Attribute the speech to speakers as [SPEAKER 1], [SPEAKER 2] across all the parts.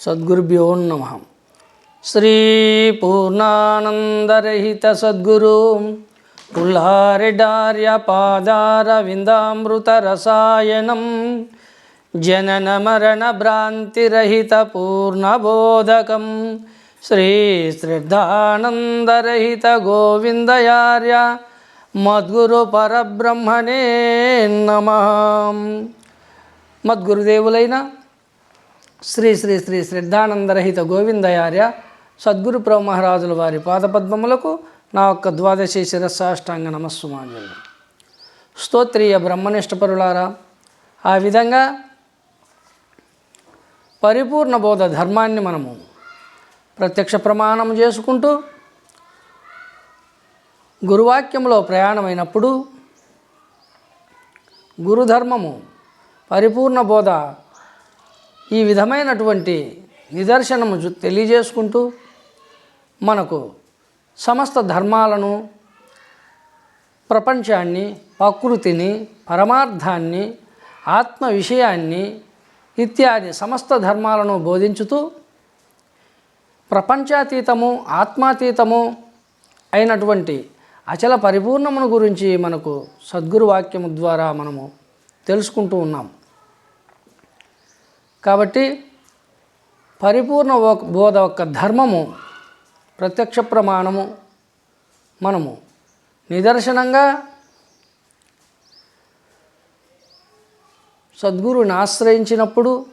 [SPEAKER 1] సద్గురుభ్యో నమ. శ్రీ పూర్ణానందరహిత సద్గురు పుల్లారెడార్య పాదార రసాయనం జనన మరణ భ్రాంతిరహిత పూర్ణబోధకం శ్రీ శ్రద్ధానందరహిత గోవిందయార్య మద్గురు పరబ్రహ్మణే నమ. మద్గురుదేవులైన శ్రీ శ్రీ శ్రీ శ్రద్ధానందరహిత గోవిందయార్య సద్గురు ప్రభు మహారాజుల వారి పాదపద్మములకు నా యొక్క ద్వాదశి శిరస్సాష్టాంగ నమస్సుమాంజలు. స్తోత్రీయ బ్రహ్మనిష్టపరులారా ఆ విధంగా పరిపూర్ణ బోధ ధర్మాన్ని మనము ప్రత్యక్ష ప్రమాణం చేసుకుంటూ గురువాక్యంలో ప్రయాణమైనప్పుడు గురుధర్మము పరిపూర్ణ బోధ ఈ విధమైనటువంటి నిదర్శనము తెలియజేసుకుంటూ మనకు సమస్త ధర్మాలను ప్రపంచాన్ని ప్రకృతిని పరమార్థాన్ని ఆత్మ విషయాన్ని ఇత్యాది సమస్త ధర్మాలను బోధించుతూ ప్రపంచాతీతము ఆత్మాతీతము అయినటువంటి అచల పరిపూర్ణమును గురించి మనకు సద్గురు వాక్యము ద్వారా మనము తెలుసుకుంటూ ఉన్నాం. కాబట్టి పరిపూర్ణ బోధ యొక్క ధర్మము ప్రత్యక్ష ప్రమాణము మనము. నిదర్శనంగా సద్గురుని ఆశ్రయించినప్పుడు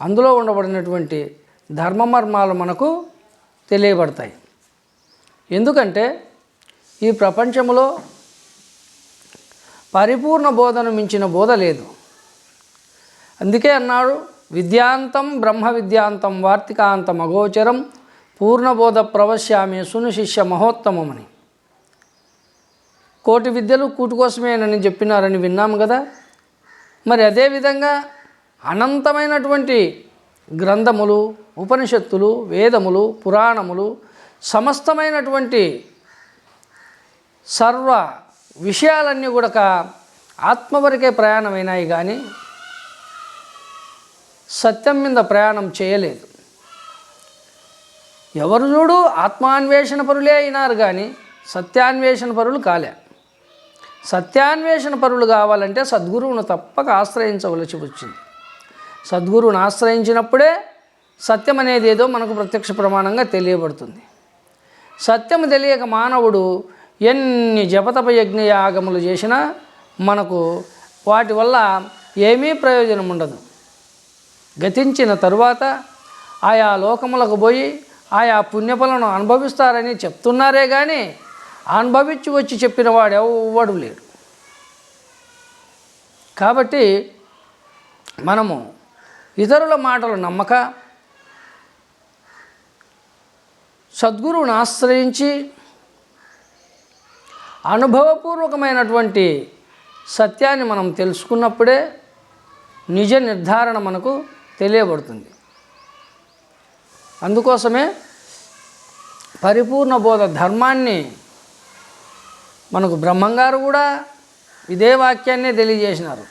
[SPEAKER 1] అందులో ఉండబడినటువంటి ధర్మమర్మాలు మనకు తెలియబడతాయి. ఎందుకంటే ఈ ప్రపంచంలో పరిపూర్ణ బోధను మించిన బోధ లేదు. అందుకే అన్నాడు విద్యాంతం బ్రహ్మ విద్యాంతం వార్తికాంతం అగోచరం పూర్ణబోధ ప్రవశ్యామి సునిశిష్య మహోత్తమమని. కోటి విద్యలు కూటి కోసమేనని చెప్పినారని విన్నాము కదా. మరి అదేవిధంగా అనంతమైనటువంటి గ్రంథములు ఉపనిషత్తులు వేదములు పురాణములు సమస్తమైనటువంటి సర్వ విషయాలన్నీ కూడా ఆత్మ వరకే ప్రయాణమైనాయి కానీ సత్యం మీద ప్రయాణం చేయలేదు. ఎవరు చూడు ఆత్మాన్వేషణ పరులే అయినారు కానీ సత్యాన్వేషణ పరులు కాలే. సత్యాన్వేషణ పరులు కావాలంటే సద్గురువును తప్పక ఆశ్రయించవలసి వచ్చింది. సద్గురువును ఆశ్రయించినప్పుడే సత్యం అనేది ఏదో మనకు ప్రత్యక్ష ప్రమాణంగా తెలియబడుతుంది. సత్యం తెలియక మానవుడు ఎన్ని జపతప యజ్ఞ యాగములు చేసినా మనకు వాటి వల్ల ఏమీ ప్రయోజనం ఉండదు. గతించిన తరువాత ఆయా లోకములకు పోయి ఆయా పుణ్యఫలను అనుభవిస్తారని చెప్తున్నారే కానీ అనుభవించి వచ్చి చెప్పిన వాడు ఎవ్వడు లేడు. కాబట్టి మనము ఇతరుల మాటలు నమ్మక సద్గురువుని ఆశ్రయించి అనుభవపూర్వకమైనటువంటి సత్యాన్ని మనం తెలుసుకున్నప్పుడే నిజ నిర్ధారణ మనకు తెలియబడుతుంది. అందుకోసమే పరిపూర్ణ బోధ ధర్మాన్ని మనకు బ్రహ్మంగారు కూడా ఇదే వాక్యాన్నే తెలియజేసినారు.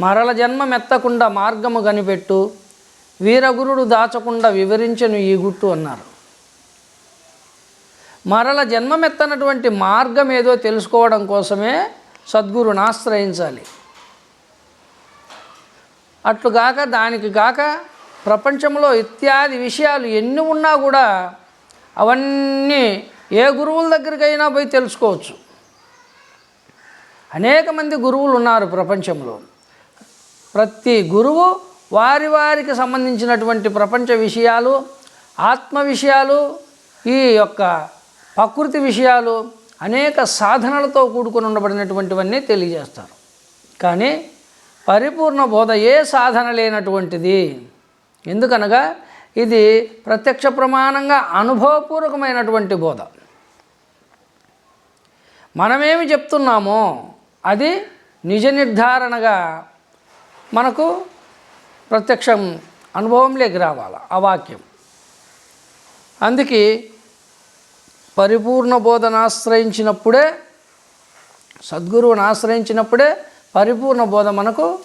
[SPEAKER 1] మరల జన్మ మెత్తకుండా మార్గము కనిపెట్టు వీరగురుడు దాచకుండా వివరించను ఈ గుట్టు అన్నారు. మరల జన్మమెత్తనటువంటి మార్గం ఏదో తెలుసుకోవడం కోసమే సద్గురుని ఆశ్రయించాలి. అట్లుగాక దానికి గాక ప్రపంచంలో ఇత్యాది విషయాలు ఎన్ని ఉన్నా కూడా అవన్నీ ఏ గురువుల దగ్గరికైనా పోయి తెలుసుకోవచ్చు. అనేక మంది గురువులు ఉన్నారు ప్రపంచంలో. ప్రతి గురువు వారి వారికి సంబంధించినటువంటి ప్రపంచ విషయాలు ఆత్మ విషయాలు ఈ యొక్క ప్రకృతి విషయాలు అనేక సాధనలతో కూడుకుని ఉండబడినటువంటివన్నీ తెలియజేస్తారు. కానీ పరిపూర్ణ బోధ ఏ సాధన లేనటువంటిది? ఎందుకనగా ఇది ప్రత్యక్ష ప్రమాణంగా అనుభవపూర్వకమైనటువంటి బోధ. మనమేమి చెప్తున్నామో అది నిజ నిర్ధారణగా మనకు ప్రత్యక్షం అనుభవంలోకి రావాలి ఆ వాక్యం. అందుకే పరిపూర్ణ బోధన ఆశ్రయించినప్పుడే సద్గురువుని ఆశ్రయించినప్పుడే పరిపూర్ణ బోధ మనకు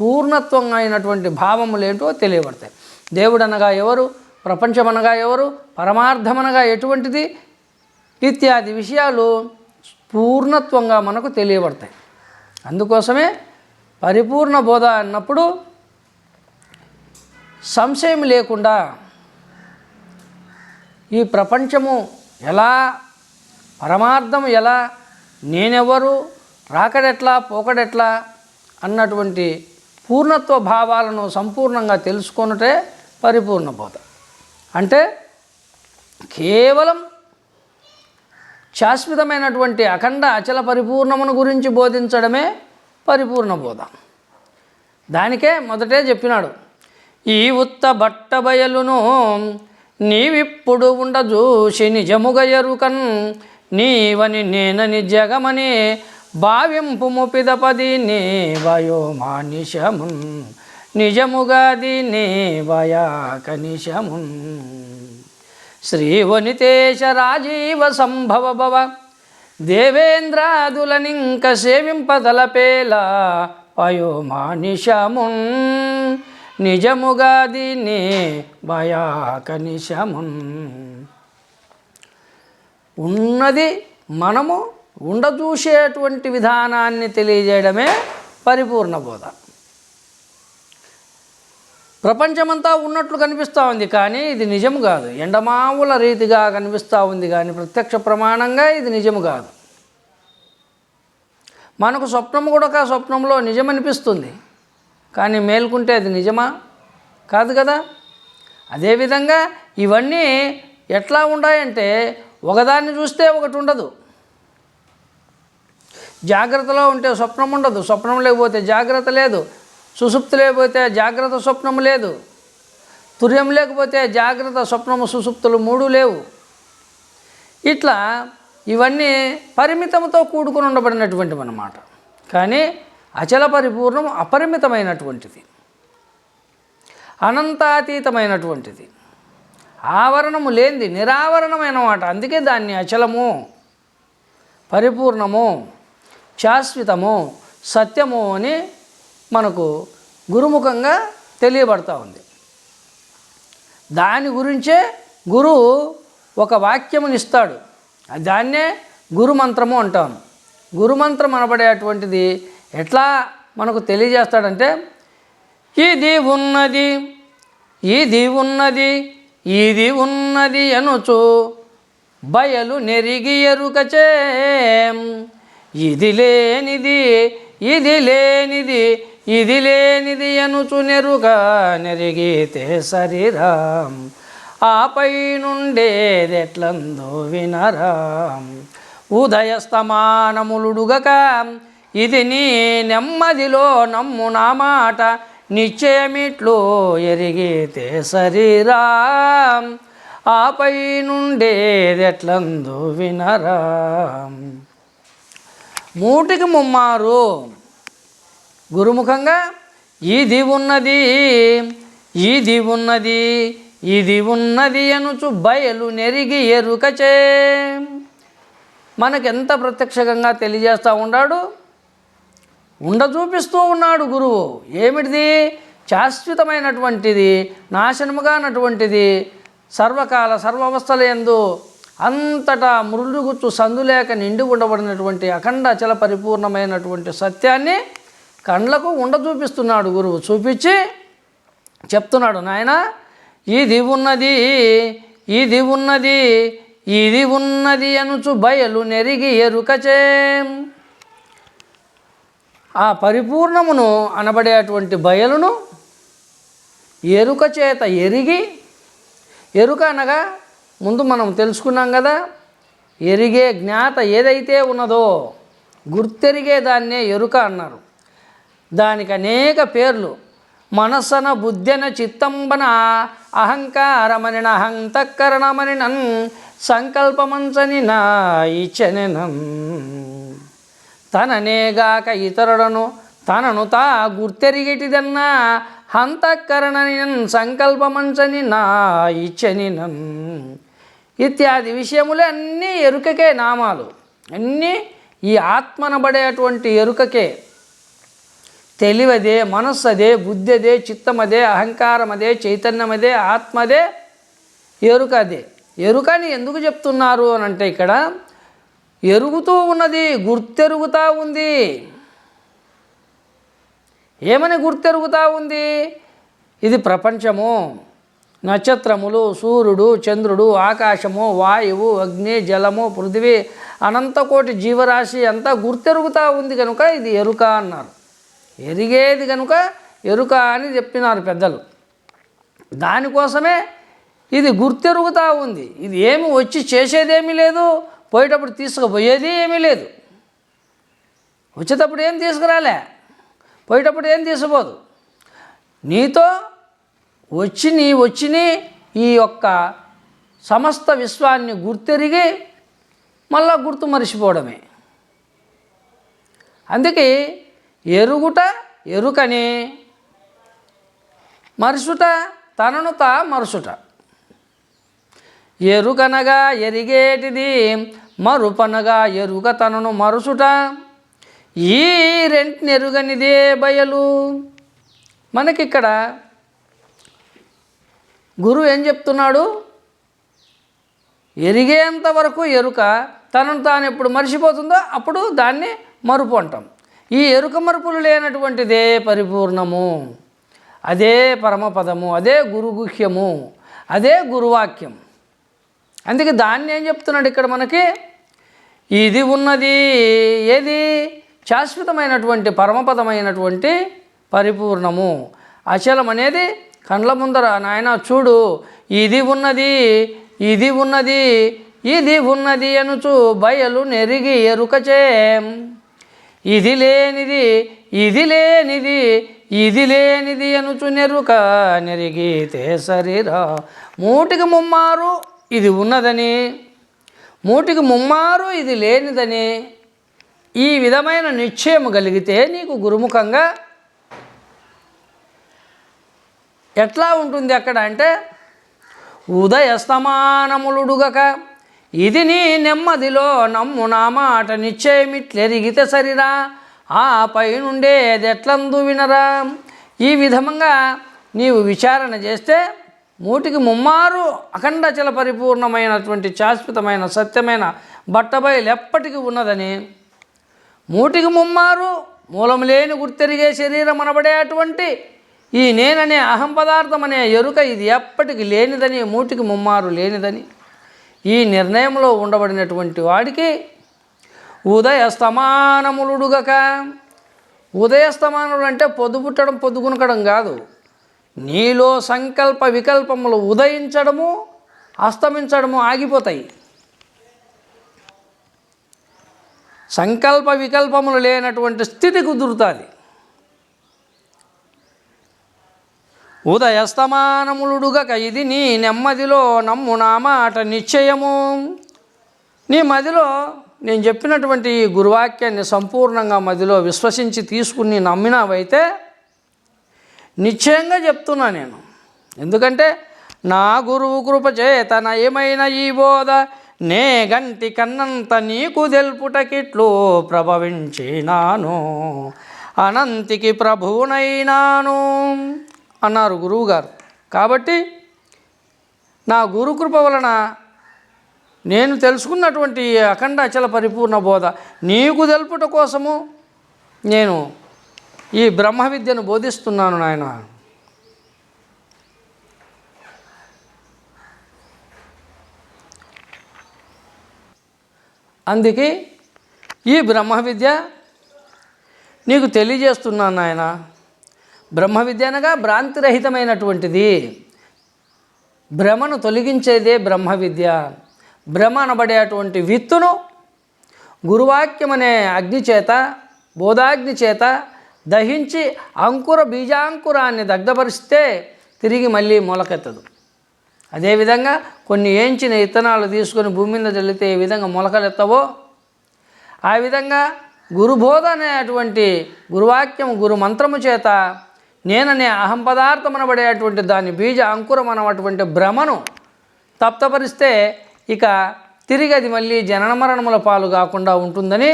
[SPEAKER 1] పూర్ణత్వంగా అయినటువంటి భావములేంటో తెలియబడతాయి. దేవుడు అనగా ఎవరు? ప్రపంచం అనగా ఎవరు? పరమార్థమనగా ఎటువంటిది? ఇత్యాది విషయాలు పూర్ణత్వంగా మనకు తెలియబడతాయి. అందుకోసమే పరిపూర్ణ బోధ అన్నప్పుడు సంశయం లేకుండా ఈ ప్రపంచము ఎలా పరమార్థం ఎలా నేనెవరు రాకడెట్లా పోకడెట్లా అన్నటువంటి పూర్ణత్వ భావాలను సంపూర్ణంగా తెలుసుకొనుటే పరిపూర్ణ బోధ అంటే కేవలం శాశ్వతమైనటువంటి అఖండ అచల పరిపూర్ణమును గురించి బోధించడమే పరిపూర్ణ బోధ దానికే మొదటే చెప్పినాడు ఈ ఉత్త బట్ట బయలును నీవిప్పుడు ఉండ చూసి నిజముగ ఎరుకన్ నీవని నేనని జగమని భావింపు ముపిదపది నే వయో మానిషమున్. నిజముగా దీన్ని వయా కనిషమున్. శ్రీవనితేశ రాజీవ సంభవ భవ. దేవేంద్రాదులనింక సేవింపదలపేలా పయోమానిషమున్ నిజముగా దీన్ని భయాకనిషమున్ ఉన్నది మనము ఉండచూసేటువంటి విధానాన్ని తెలియజేయడమే పరిపూర్ణ బోధ. ప్రపంచమంతా ఉన్నట్లు కనిపిస్తూ ఉంది కానీ ఇది నిజం కాదు. ఎండమావుల రీతిగా కనిపిస్తూ ఉంది కానీ ప్రత్యక్ష ప్రమాణంగా ఇది నిజము కాదు. మనకు స్వప్నం కూడా ఒక స్వప్నంలో నిజమనిపిస్తుంది. కానీ మేల్కుంటే అది నిజమా? కాదు కదా? అదేవిధంగా ఇవన్నీ ఎట్లా ఉన్నాయంటే ఒకదాన్ని చూస్తే ఒకటి ఉండదు జాగ్రత్తలో ఉంటే స్వప్నం ఉండదు స్వప్నం లేకపోతే జాగ్రత్త లేదు. సుసుప్తి లేకపోతే జాగ్రత్త స్వప్నము లేదు. తుర్యం లేకపోతే జాగ్రత్త స్వప్నము సుసుప్తులు మూడు లేవు. ఇట్లా ఇవన్నీ పరిమితంతో కూడుకుని ఉండబడినటువంటివి అన్నమాట. కానీ అచల పరిపూర్ణం అపరిమితమైనటువంటిది. అనంతాతీతమైనటువంటిది. ఆవరణము లేనిది నిరావరణమైన మాట అందుకే దాన్ని అచలము పరిపూర్ణము. శాశ్వతము సత్యము అని మనకు గురుముఖంగా తెలియబడతా ఉంది. దాని గురించే గురువు ఒక వాక్యముని ఇస్తాడు. దాన్నే గురుమంత్రము అంటాము గురుమంత్రం అనబడేటువంటిది ఎట్లా మనకు తెలియజేస్తాడంటే ఇది ఉన్నది ఇది ఉన్నది ఇది ఉన్నది అనుచు బయలు నెరిగి ఎరుకచే ఇది లేనిది ఇది లేనిది ఇది లేనిది అనుచునెరుగా నెరిగితే శరీరం. ఆపై నుండేదెట్లందో వినరాం. ఉదయస్తమానములుడుగక ఇది నీ నెమ్మదిలో నమ్ము నా మాట నిశ్చయమిట్లు ఎరిగితే శరీరాం. ఆపై నుండేదెట్లందో వినరాం. మూటికి ముమ్మారు. గురుముఖంగా ఇది ఉన్నది ఇది ఉన్నది ఇది ఉన్నది అనుచు బయలు నెరిగి ఎరుకచే. మనకెంత ప్రత్యక్షంగా తెలియజేస్తూ ఉన్నాడు? ఉండ చూపిస్తూ ఉన్నాడు గురువు. ఏమిటిది? శాశ్వతమైనటువంటిది నాశనముగానటువంటిది సర్వకాల సర్వావస్థల ఎందు అంతటా మృదుగుచ్చు సందులేక నిండి ఉండబడినటువంటి అఖండచల పరిపూర్ణమైనటువంటి సత్యాన్ని కండ్లకు ఉండ చూపిస్తున్నాడు గురువు. చూపించి చెప్తున్నాడు నాయన ఇది ఉన్నది ఇది ఉన్నది ఇది ఉన్నది అనుచు బయలు నెరిగి ఎరుకచే. ఆ పరిపూర్ణమును అనబడేటువంటి బయలును ఎరుక చేత ఎరిగి ఎరుక అనగా ముందు మనం తెలుసుకున్నాం కదా ఎరిగే జ్ఞాత ఏదైతే ఉన్నదో గుర్తెరిగే దాన్నే ఎరుక అన్నారు. దానికి అనేక పేర్లు. మనస్సన బుద్ధెన చిత్తంబన అహంకారమనిన అహంతకరణమనినన్ సంకల్పమంచని నా ఇచ్చనెనన్ తననేగాక ఇతరులను తనను తా గుర్తెరిగేటిదన్నా హంతకరణని సంకల్పమంచని నా ఇచ్చని నన్ ఇత్యాది విషయములే అన్నీ ఎరుకకే నామాలు. అన్నీ ఈ ఆత్మనబడేటువంటి ఎరుకకే. తెలివదే మనస్సు అదే బుద్ధి అదే చిత్తం అదే అహంకారం అదే చైతన్యం అదే ఆత్మ అదే ఎరుక అదే ఎరుకని ఎందుకు చెప్తున్నారు అని అంటే ఇక్కడ ఎరుగుతూ ఉన్నది గుర్తెరుగుతూ ఉంది. ఏమని గుర్తెరుగుతూ ఉంది? ఇది ప్రపంచము. నక్షత్రములు సూర్యుడు చంద్రుడు ఆకాశము వాయువు అగ్ని జలము పృథివీ అనంతకోటి జీవరాశి అంతా గుర్తెరుగుతూ ఉంది కనుక ఇది ఎరుక అన్నారు. ఎరిగేది కనుక ఎరుక అని చెప్పినారు పెద్దలు. దానికోసమే ఇది గుర్తెరుగుతూ ఉంది. ఇది ఏమి వచ్చి చేసేదేమీ లేదు పోయేటప్పుడు తీసుకుపోయేది ఏమీ లేదు. వచ్చేటప్పుడు ఏం తీసుకురాలే? పోయేటప్పుడు ఏం తీసుకోదు? నీతో వచ్చినవి నీ వచ్చిని ఈ యొక్క సమస్త విశ్వాన్ని గుర్తెరిగి మళ్ళా గుర్తు మరిచిపోవడమే. అందుకే ఎరుగుట ఎరుకని మరుసుట తనను తా మరుసుట. ఎరుకనగా ఎరిగేటిది మరుపనగా ఎరుక తనను మరుసుట. ఈ రెంట్నెరుగనిదే బయలు. మనకిక్కడ గురువు ఏం చెప్తున్నాడు? ఎరిగేంత వరకు ఎరుక తనను తాను ఎప్పుడు మర్చిపోతుందో అప్పుడు దాన్ని మరుపు అంటాం. ఈ ఎరుక మరుపులు లేనటువంటిదే పరిపూర్ణము. అదే పరమపదము అదే గురుగుహ్యము అదే గురువాక్యం. అందుకే దాన్ని ఏం చెప్తున్నాడు ఇక్కడ మనకి? ఇది ఉన్నది ఏది? శాశ్వతమైనటువంటి పరమపదమైనటువంటి పరిపూర్ణము. అచలం అనేది కండ్ల ముందర నాయన చూడు ఇది ఉన్నది ఇది ఉన్నది ఇది ఉన్నది అనుచు బయలు నెరిగి ఎరుకచే. ఇది లేనిది ఇది లేనిది ఇది లేనిది అనుచు నెరుక నెరిగితే శరీరా మూటికి ముమ్మారు ఇది ఉన్నదని మూటికి ముమ్మారు ఇది లేనిదని ఈ విధమైన నిశ్చయం కలిగితే నీకు గురుముఖంగా ఎట్లా ఉంటుంది అక్కడ అంటే ఉదయస్తమానములుడుగక ఇది నీ నెమ్మదిలో నమ్ము నా మాట నిశ్చయమిట్లెరిగితే సరిరా ఆ పైనుండేది ఎట్లందు వినరా. ఈ విధంగా నీవు విచారణ చేస్తే మూటికి ముమ్మారు అఖండచల పరిపూర్ణమైనటువంటి శాశ్వతమైన సత్యమైన బట్టబయలు ఎప్పటికీ ఉన్నదని మూటికి ముమ్మారు మూలం లేని గుర్తెరిగే శరీరం అనబడేటువంటి ఈ నేననే అహం పదార్థం అనే ఎరుక ఇది ఎప్పటికి లేనిదని మూటికి ముమ్మారు లేనిదని. ఈ నిర్ణయంలో ఉండబడినటువంటి వాడికి ఉదయస్తమానములుడుగక. ఉదయస్తమానులు అంటే పొద్దుపుట్టడం పొద్దుకునకడం కాదు. నీలో సంకల్ప వికల్పములు ఉదయించడము అస్తమించడము ఆగిపోతాయి. సంకల్ప వికల్పములు లేనటువంటి స్థితి కుదురుతుంది. ఉదయస్తమానములుడుగక ఇది నీ నెమ్మదిలో నమ్ము నా మాట నిశ్చయము. నీ మదిలో నేను చెప్పినటువంటి ఈ గురువాక్యాన్ని సంపూర్ణంగా మదిలో విశ్వసించి తీసుకుని నమ్మినావైతే నిశ్చయంగా చెప్తున్నా నేను. ఎందుకంటే నా గురువు కృప చేత నయమైన ఈ బోధ నే గంటి కన్నంత నీకు తెలుపుటకిట్లు ప్రభవించినాను. అనంతికి ప్రభువునైనాను. అన్నారు గురువుగారు. కాబట్టి నా గురుకృప వలన నేను తెలుసుకున్నటువంటి అఖండ అచల పరిపూర్ణ బోధ నీకు తెలుపుట కోసము నేను ఈ బ్రహ్మ విద్యను బోధిస్తున్నాను నాయన. అందుకే ఈ బ్రహ్మ విద్య నీకు తెలియజేస్తున్నాను నాయన. బ్రహ్మ విద్య అనగా భ్రాంతిరహితమైనటువంటిది. భ్రమను తొలగించేదే బ్రహ్మ విద్య. భ్రమ అనబడేటువంటి విత్తును గురువాక్యం అనే అగ్ని చేత బోధాగ్ని చేత దహించి అంకుర బీజాంకురాన్ని దగ్ధపరిస్తే తిరిగి మళ్ళీ మొలకెత్తదు. అదేవిధంగా కొన్ని ఏంచిన ఇత్తనాలు తీసుకొని భూమి మీద చల్లితే ఏ విధంగా మొలకలెత్తవో ఆ విధంగా గురుబోధ అనేటువంటి గురువాక్యం గురు మంత్రము చేత నేననే అహం పదార్థం అనబడేటువంటి దాని బీజ అంకురం అనటువంటి భ్రమను తప్తపరిస్తే ఇక తిరిగి అది మళ్ళీ జనన మరణముల పాలు కాకుండా ఉంటుందని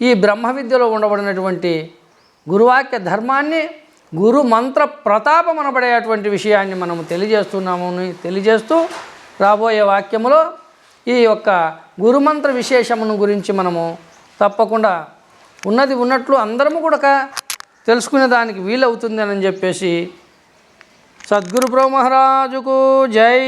[SPEAKER 1] ఈ బ్రహ్మ విద్యలో ఉండబడినటువంటి గురువాక్య ధర్మాన్ని గురు మంత్ర ప్రతాపం అనబడేటువంటి విషయాన్ని మనము తెలియజేస్తున్నాము అని తెలియజేస్తూ రాబోయే వాక్యములో ఈ యొక్క గురుమంత్ర విశేషమును గురించి మనము తప్పకుండా ఉన్నది ఉన్నట్లు అందరము కూడా తెలుసుకునే దానికి వీలవుతుంది అని చెప్పేసి సద్గురు బ్రహ్మహారాజుకు జై.